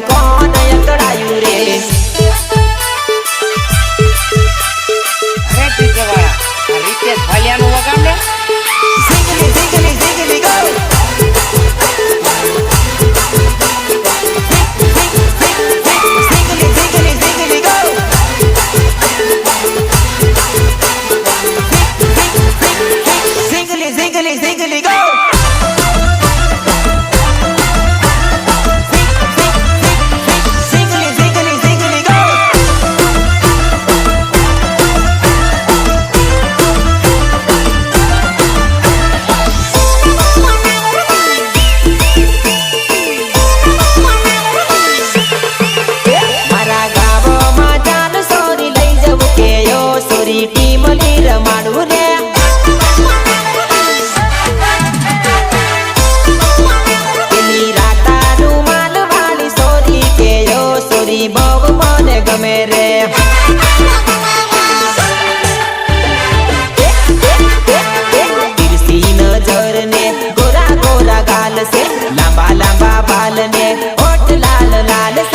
કો દયા કરાયુ રે હે ટીકેવાળા આ રીતે ફાલિયાનું વગાડે સિંગલે સિંગલે સિંગલે ગાય સિંગલે સિંગલે સિંગલે ગાય સિંગલે સિંગલે સિંગલે ગાય મને ગમે રે તીરસી નજર ને ગોરા સે લાંબા લાંબા